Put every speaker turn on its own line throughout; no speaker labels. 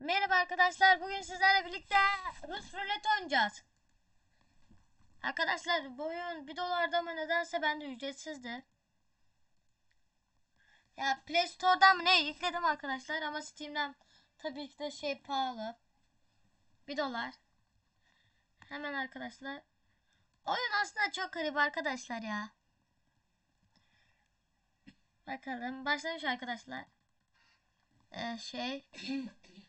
Merhaba arkadaşlar. Bugün sizlerle birlikte Rus rulet oynayacağız. Arkadaşlar bu oyun 1 dolarda ama nedense bende ücretsizdi. Ya Play Store'dan mı ne yükledim arkadaşlar ama Steam'den tabii ki de şey pahalı. 1 dolar. Hemen arkadaşlar. Oyun aslında çok garip arkadaşlar ya. Bakalım başlamış arkadaşlar. Ee, şey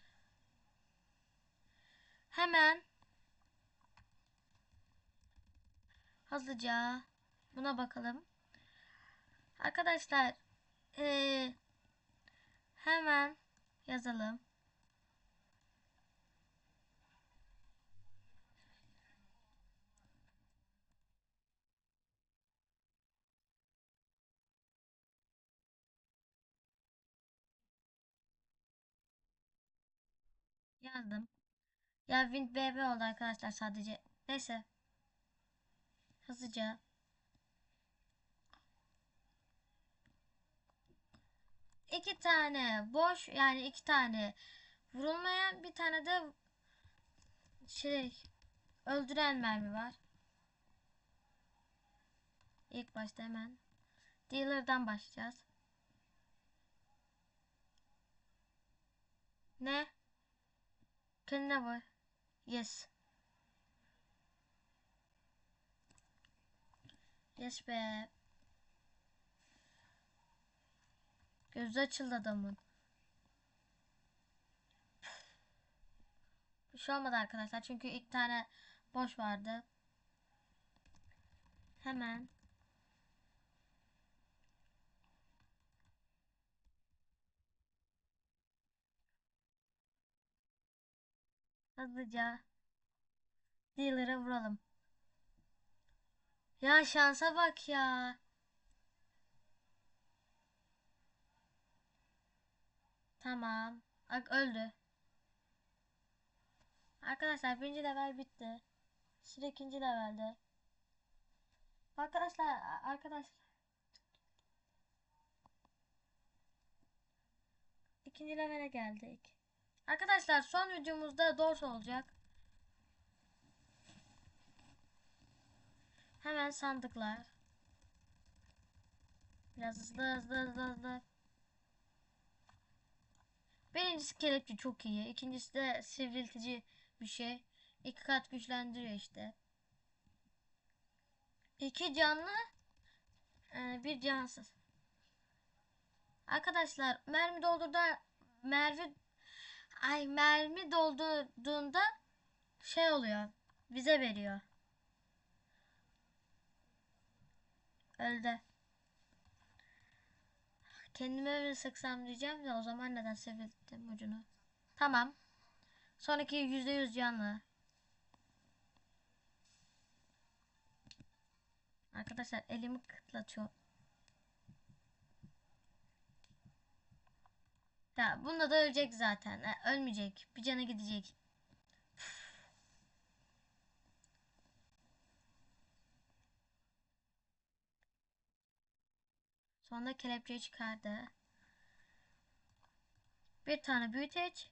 Hemen hızlıca buna bakalım. Arkadaşlar eee, hemen yazalım. Yazdım. Ya Wind BB oldu arkadaşlar sadece. Neyse. Hızlıca. İki tane boş yani iki tane vurulmayan bir tane de şey öldüren mermi var. İlk başta hemen dealer'dan başlayacağız. Ne? Can never. Yes. Yes be. Gözü açıldı adamın. Bir şey olmadı arkadaşlar çünkü ilk tane boş vardı. Hemen. Hızlıca dealer'a vuralım. Ya şansa bak ya. Tamam. Bak öldü. Arkadaşlar birinci level bitti. Sıra ikinci levelde. Arkadaşlar arkadaşlar. İkinci levele geldik. Arkadaşlar son videomuzda Dors olacak. Hemen sandıklar. Biraz hızlı hızlı hızlı hızlı. Birincisi kelepçe çok iyi. İkincisi de sivriltici bir şey. İki kat güçlendiriyor işte. İki canlı e, bir cansız. Arkadaşlar mermi doldurda mermi ay mermi doldurduğunda şey oluyor. Bize veriyor. Öldü. Kendime öyle sıksam diyeceğim de o zaman neden sevildim ucunu. Tamam. Sonraki yüzde yüz canlı. Arkadaşlar elimi kıtlatıyor. Ya bunda da ölecek zaten. E, ölmeyecek. Bir cana gidecek. Sonra kelepçeyi çıkardı. Bir tane büyüteç.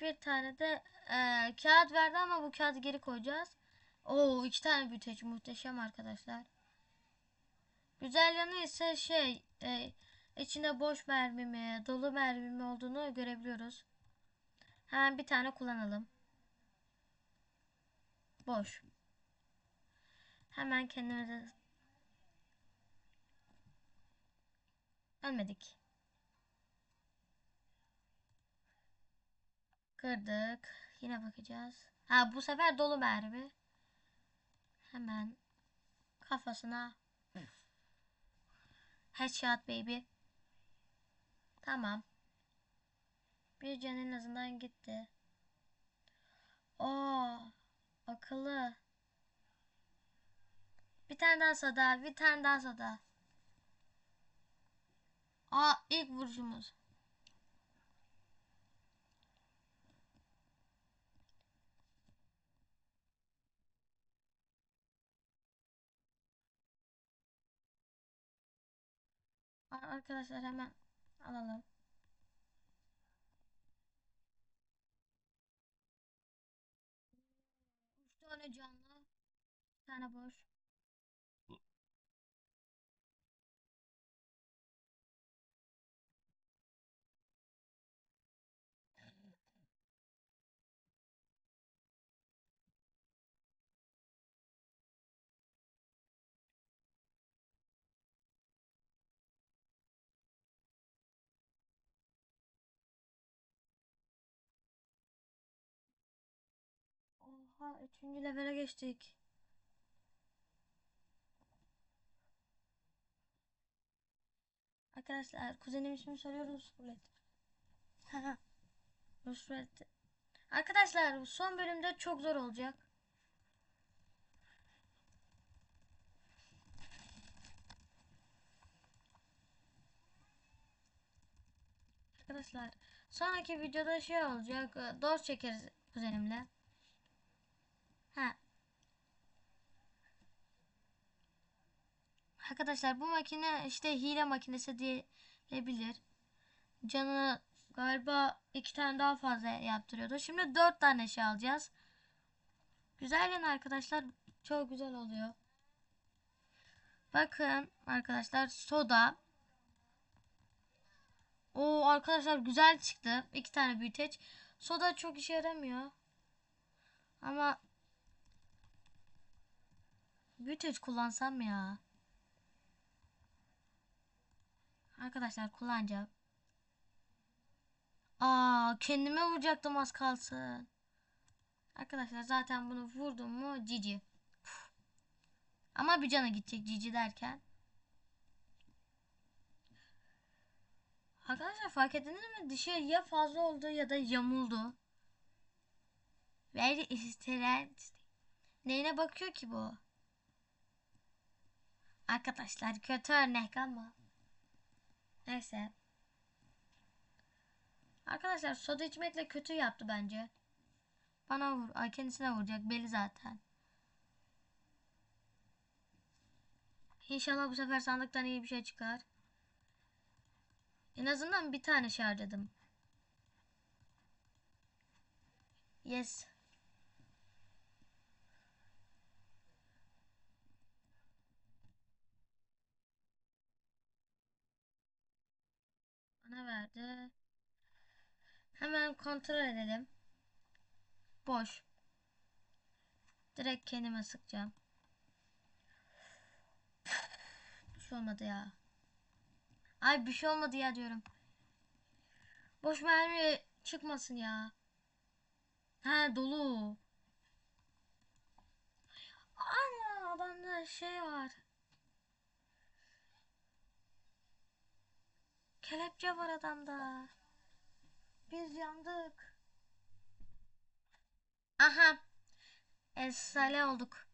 Bir tane de e, kağıt verdi ama bu kağıdı geri koyacağız. Oo iki tane büyüteç muhteşem arkadaşlar. Güzel yanı ise şey e, içinde boş mermi mi dolu mermi mi olduğunu görebiliyoruz. Hemen bir tane kullanalım. Boş. Hemen kendimize Ölmedik. Kırdık. Yine bakacağız. Ha bu sefer dolu mermi. Hemen kafasına Headshot baby. Tamam. Bir can en azından gitti. Oo, akıllı. Bir tane daha soda, bir tane daha soda. Aa ilk vuruşumuz. Arkadaşlar hemen Alalım. Üç tane canlı. Bir tane boş. Oha üçüncü levele geçtik. Arkadaşlar kuzenim ismini soruyoruz. Rulet. Haha. Rulet. Arkadaşlar son bölümde çok zor olacak. Arkadaşlar sonraki videoda şey olacak. e, Dors çekeriz kuzenimle. Ha. Arkadaşlar bu makine işte hile makinesi diyebilir. Canı galiba iki tane daha fazla yaptırıyordu. Şimdi dört tane şey alacağız. Güzel yani arkadaşlar. Çok güzel oluyor. Bakın arkadaşlar soda. O arkadaşlar güzel çıktı. İki tane büyüteç. Soda çok işe yaramıyor. Ama büyüteç kullansam ya. Arkadaşlar kullanacağım. Aa kendime vuracaktım az kalsın. Arkadaşlar zaten bunu vurdum mu cici. Puf. Ama bir cana gidecek cici derken. Arkadaşlar fark ettiniz mi? Dişi ya fazla oldu ya da yamuldu. Very interesting. Neyine bakıyor ki bu? Arkadaşlar kötü örnek ama. Neyse. Arkadaşlar soda içmekle kötü yaptı bence. Bana vur. Ay kendisine vuracak belli zaten. İnşallah bu sefer sandıktan iyi bir şey çıkar. En azından bir tane şey harcadım. Yes. Verdi. Hemen kontrol edelim. Boş. Direkt kendime sıkacağım. Bir şey olmadı ya. Ay bir şey olmadı ya diyorum. Boş mermi çıkmasın ya. Ha dolu. Ana adamda şey var. Kelepçe var adamda. Biz yandık. Aha. Esale olduk.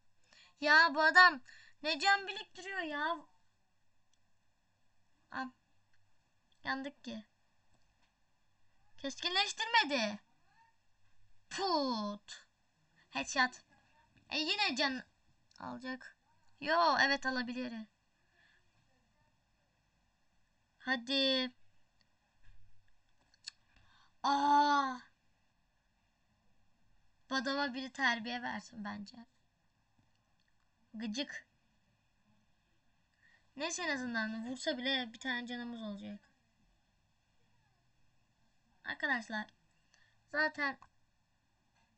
Ya bu adam ne can biriktiriyor ya. Am. Yandık ki. Keskinleştirmedi. Put. Headshot. E yine can alacak. Yo evet alabilir. Hadi. Aa. Bu adama biri terbiye versin bence. Gıcık. Neyse en azından vursa bile bir tane canımız olacak. Arkadaşlar zaten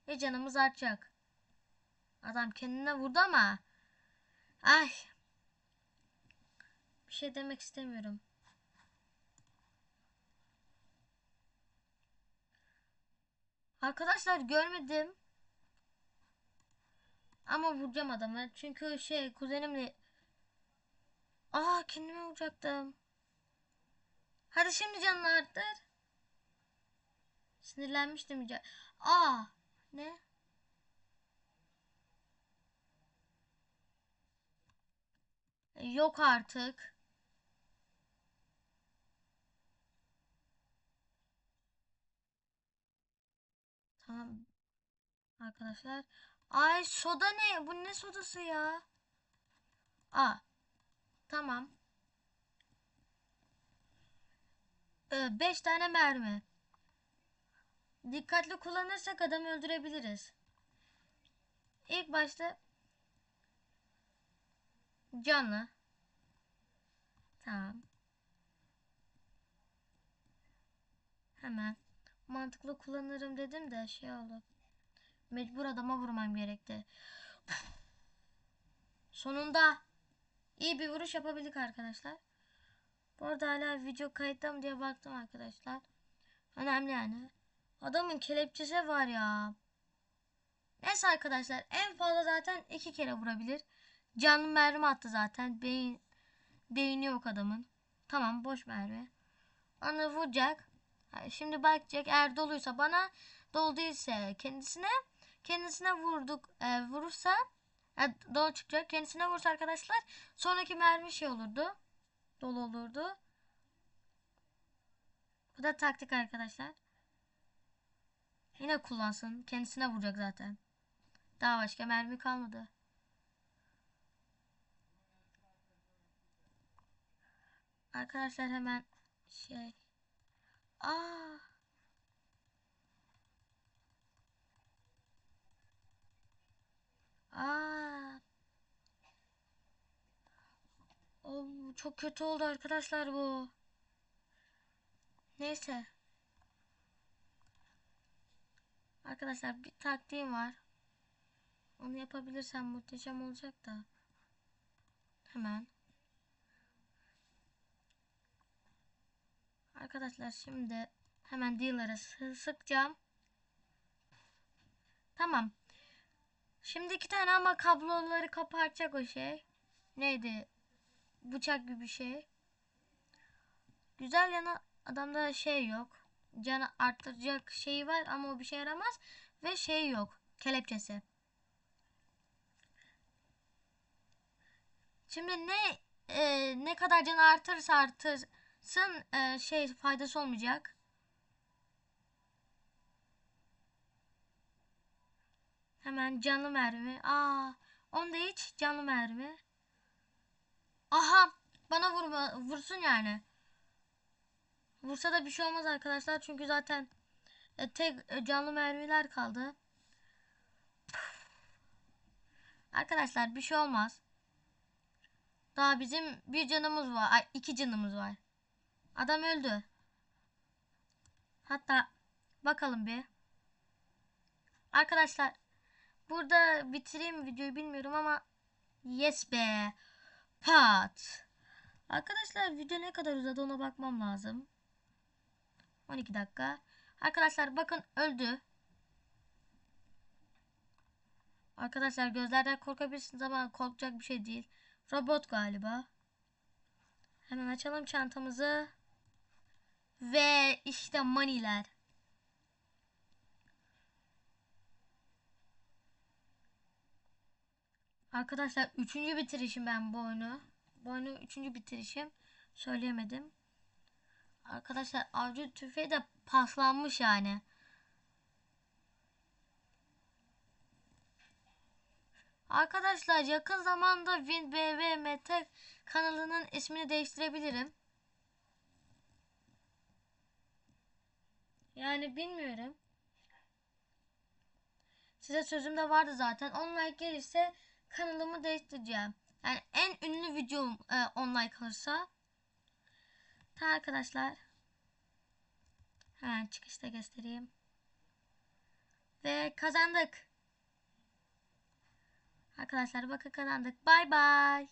bir canımız artacak. Adam kendine vurdu ama ay bir şey demek istemiyorum. Arkadaşlar görmedim. Ama vuracağım adamı. Çünkü şey kuzenimle Aa kendime vuracaktım. Hadi şimdi canını arttır. Sinirlenmiştim. Aa ne? Yok artık. Tamam. Arkadaşlar. Ay soda ne? Bu ne sodası ya? Aa. Tamam. 5 tane mermi. Dikkatli kullanırsak adamı öldürebiliriz. ilk başta canlı. Tamam. Hemen mantıklı kullanırım dedim de şey oldu. Mecbur adama vurmam gerekti. Sonunda iyi bir vuruş yapabildik arkadaşlar. Bu arada hala video kayıtta mı diye baktım arkadaşlar. Önemli yani. Adamın kelepçesi var ya. Neyse arkadaşlar en fazla zaten iki kere vurabilir. Canlı mermi attı zaten. Beyin, beyni yok adamın. Tamam boş mermi. Onu vuracak. Şimdi bakacak eğer doluysa bana dolu değilse kendisine kendisine vurduk e, vurursa e, dolu çıkacak. Kendisine vursa arkadaşlar sonraki mermi şey olurdu. Dolu olurdu. Bu da taktik arkadaşlar. Yine kullansın. Kendisine vuracak zaten. Daha başka mermi kalmadı. Arkadaşlar hemen şey. Aa. Aa. Çok kötü oldu arkadaşlar bu. Neyse. Arkadaşlar bir taktiğim var. Onu yapabilirsem muhteşem olacak da. Hemen. Arkadaşlar şimdi hemen dealer'a sı- sıkacağım. Tamam. Şimdi iki tane ama kabloları kapatacak o şey. Neydi? Bıçak gibi bir şey. Güzel yanı adamda şey yok. Canı arttıracak şeyi var ama o bir şey yaramaz. Ve şey yok. Kelepçesi. Şimdi ne e, ne kadar canı artırırsa artırsın e, şey faydası olmayacak. Hemen canlı mermi. Aa, onda hiç canlı mermi. Aha, bana vurma, vursun yani. Vursa da bir şey olmaz arkadaşlar çünkü zaten e, tek e, canlı mermiler kaldı. Arkadaşlar bir şey olmaz. Daha bizim bir canımız var. Ay, iki canımız var. Adam öldü. Hatta bakalım bir. Arkadaşlar burada bitireyim videoyu bilmiyorum ama yes be. Pat. Arkadaşlar video ne kadar uzadı ona bakmam lazım. 12 dakika. Arkadaşlar bakın öldü. Arkadaşlar gözlerden korkabilirsiniz ama korkacak bir şey değil. Robot galiba. Hemen açalım çantamızı. Ve işte maniler. Arkadaşlar üçüncü bitirişim ben bu oyunu. Bu oyunu üçüncü bitirişim. Söyleyemedim. Arkadaşlar avcı tüfeği de paslanmış yani. Arkadaşlar yakın zamanda WinBV Mete kanalının ismini değiştirebilirim. Yani bilmiyorum. Size sözüm de vardı zaten. 10 like gelirse kanalımı değiştireceğim. Yani en ünlü videom e, 10 like alırsa. Ta arkadaşlar. Hemen çıkışta göstereyim. Ve kazandık. Arkadaşlar bakın kazandık. Bay bay.